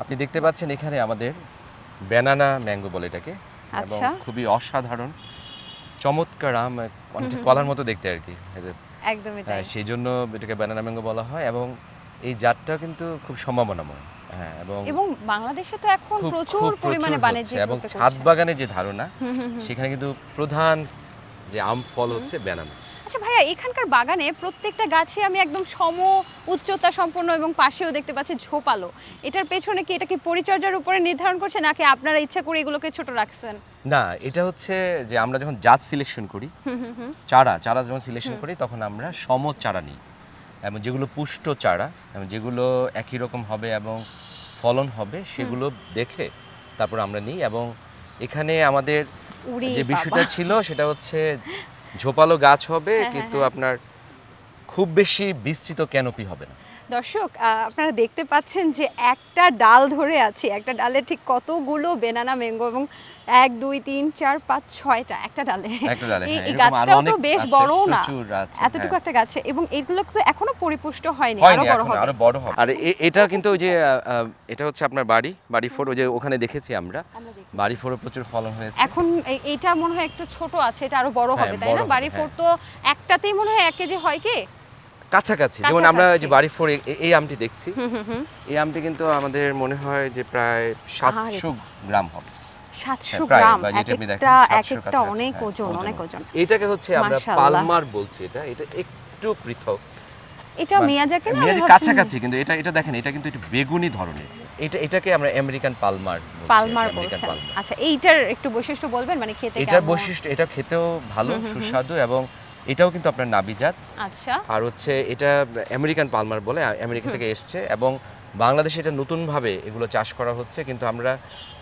আপনি দেখতে পাচ্ছেন এখানে আমাদের ব্যানানা ম্যাঙ্গো বলে এটাকে। এবং আচ্ছা। খুবই অসাধারণ চমৎকার আম অনেকটা কলার মতো দেখতে আর কি একদমই তাই। হ্যাঁ, সেই জন্য এটাকে ব্যানানা ম্যাঙ্গো বলা হয় এবং এই জাতটা কিন্তু খুব সম্ভাবনাময় হ্যাঁ এবং এবং বাংলাদেশে তো এখন প্রচুর পরিমাণে বাণিজ্যিক এবং ছাদ বাগানে যে ধারণা। সেখানে কিন্তু প্রধান যে আম ফল হচ্ছে ব্যানানা। আচ্ছা ভাইয়া এখানকার বাগানে প্রত্যেকটা গাছে আমি একদম সম উচ্চতা সম্পন্ন এবং পাশেও দেখতে পাচ্ছি ঝোপালো। এটার পেছনে কি এটা কি পরিচর্যার উপরে নির্ধারণ করছে নাকি আপনারা ইচ্ছা করে এগুলোকে ছোট রাখছেন? না এটা হচ্ছে যে আমরা যখন জাত সিলেকশন করি। চারা চারা যখন সিলেকশন করি তখন আমরা সম চারা নিই। এবং যেগুলো পুষ্ট চারা এবং যেগুলো একই রকম হবে এবং ফলন হবে সেগুলো দেখে তারপর আমরা নিই। এবং এখানে আমাদের যে। বিষয়টা ছিল সেটা হচ্ছে ঝোপালো গাছ হবে হ্যাঁ, কিন্তু হ্যাঁ। আপনার খুব বেশি বিস্তৃত ক্যানোপি হবে না দর্শক আপনারা দেখতে পাচ্ছেন যে একটা ডাল ধরে আছি। একটা ডালে ঠিক কতগুলো বেনানা ম্যাঙ্গো এবং এক দুই তিন চার পাঁচ ছয়টা একটা ডালে। একটা এই- হ্যাঁ, গাছটাও তো বেশ বড় না। এতটুকু হ্যাঁ। একটা গাছে এবং এগুলো তো এখনও পরিপুষ্ট হয়নি আরও বড় হবে। আরও বড় হবে। আর এটা কিন্তু ওই যে এটা হচ্ছে আপনার বাড়ি বাড়ি ফোর ওই যে ওখানে দেখেছি আমরা। বাড়ি ফোরে প্রচুর ফলন হয়েছে। এখন এটা মনে হয় একটু ছোট আছে এটা আরও বড় হ্যাঁ, হবে তাই না? বাড়ি ফোর। তো একটাতেই মনে হয় এক কেজি হয় কি? কাছাকাছি যেমন আমরা যে বাড়ি ফোর এই আমটি দেখছি। এই আমটি কিন্তু আমাদের মনে হয় যে প্রায় সাতশো গ্রাম হবে। সাতশো গ্রাম বা এক যেটা আপনি দেখেন, একটা এক একটা অনেক ওজন ওজন অনেক ওজন। এটাকে হচ্ছে আমরা পালমার বলছি এটা এটা একটু পৃথক। এটা মানে মিয়াজাকে কাছাকাছি কিন্তু এটা এটা দেখেন এটা কিন্তু একটু বেগুনি ধরনের। এটা এটাকে আমরা আমেরিকান পালমার পালমার বলছেন। আচ্ছা এইটার একটু বৈশিষ্ট্য বলবেন মানে খেতে এটার বৈশিষ্ট্য এটা খেতেও ভালো। সুস্বাদু এবং এটাও কিন্তু আপনার নাবিজাত আচ্ছা। আর হচ্ছে এটা আমেরিকান পালমার বলে আমেরিকা থেকে এসছে এবং বাংলাদেশে এটা নতুনভাবে এগুলো চাষ করা হচ্ছে কিন্তু আমরা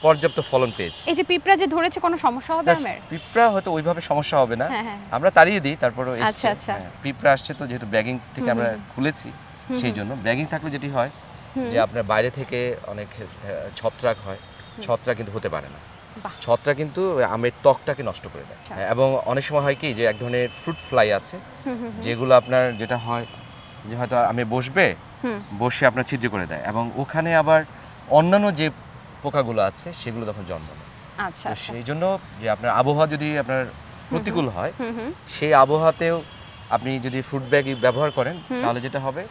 পর্যাপ্ত ফলন পেয়েছি। এই যে পিঁপড়া যে ধরেছে কোনো সমস্যা হবে আমার? পিঁপড়া হয়তো ওইভাবে সমস্যা হবে না। হ্যাঁ হ্যাঁ। আমরা তাড়িয়ে দিই তারপরে আচ্ছা, আচ্ছা। পিঁপড়া আসছে তো যেহেতু ব্যাগিং থেকে আমরা। খুলেছি সেই জন্য। ব্যাগিং থাকলে যেটি হয় যে আপনার বাইরে থেকে অনেক ছত্রাক হয়। ছত্রাক কিন্তু হতে পারে না। বাহ। ছত্রাক কিন্তু আমের ত্বকটাকে নষ্ট করে দেয় আচ্ছা। এবং অনেক সময় হয় কি যে এক ধরনের ফ্রুট ফ্লাই আছে। যেগুলো আপনার যেটা হয় যে হয়তো আমি বসবে। বসে আপনার ছিদ্র করে দেয় এবং ওখানে আবার অন্যান্য যে পোকাগুলো আছে সেগুলো তখন জন্ম নেয় আচ্ছা আচ্ছা সেই জন্য যে আপনার আবহাওয়া যদি আপনার প্রতিকূল হয় সেই আবহাওয়াতেও আপনি যদি ফ্রুট ব্যাগ ব্যবহার করেন তাহলে যেটা হবে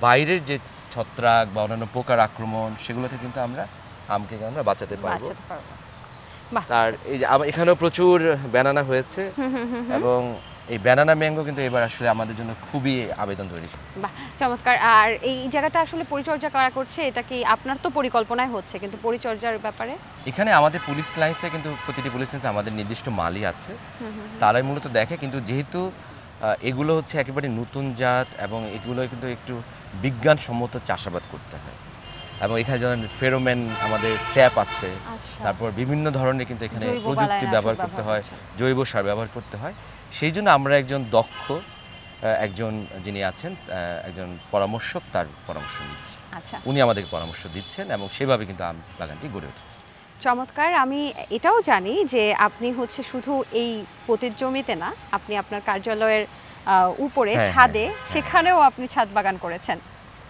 বাইরের যে ছত্রাক বা অন্যান্য পোকার আক্রমণ সেগুলোতে কিন্তু আমরা আমকে আমরা বাঁচাতে পারব তার এই যে এখানেও প্রচুর ব্যানানা হয়েছে। এবং এই ব্যানানা ম্যাঙ্গো কিন্তু এবার আসলে আমাদের জন্য খুবই আবেদন তৈরি। বাহ চমৎকার। আর এই জায়গাটা আসলে পরিচর্যা করা করছে এটা কি আপনার তো পরিকল্পনায় হচ্ছে কিন্তু পরিচর্যার ব্যাপারে? এখানে আমাদের পুলিশ লাইন্সে কিন্তু প্রতিটি পুলিশ লাইন্সে আমাদের নির্দিষ্ট মালই আছে। তারাই মূলত দেখে কিন্তু যেহেতু এগুলো হচ্ছে একেবারে নতুন জাত এবং এগুলো কিন্তু একটু বিজ্ঞানসম্মত চাষাবাদ করতে হয়। এবং এখানে যেমন ফেরোমেন আমাদের ট্যাপ আছে আচ্ছা। তারপর বিভিন্ন ধরনের কিন্তু এখানে প্রযুক্তি ব্যবহার করতে হয় জৈব সার ব্যবহার করতে হয়। সেই জন্য আমরা একজন দক্ষ একজন যিনি আছেন একজন পরামর্শক তার পরামর্শ নিচ্ছি। আচ্ছা। উনি আমাদের পরামর্শ দিচ্ছেন এবং সেভাবে কিন্তু আম বাগানটি গড়ে উঠেছে। চমৎকার। আমি এটাও জানি যে আপনি হচ্ছে শুধু এই পতির জমিতে না আপনি আপনার কার্যালয়ের উপরে হ্যাঁ, ছাদে হ্যাঁ, হ্যাঁ। সেখানেও আপনি ছাদ বাগান করেছেন।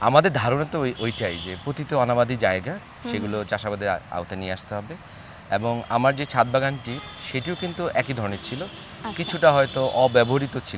আমাদের ধারণা তো ওই- ওইটাই যে পতিত অনাবাদী জায়গা সেগুলো চাষাবাদের আওতায় নিয়ে আসতে হবে। এবং আমার যে ছাদ বাগানটি সেটিও কিন্তু একই ধরনের ছিল। আচ্ছা। কিছুটা হয়তো অব্যবহৃত ছিল।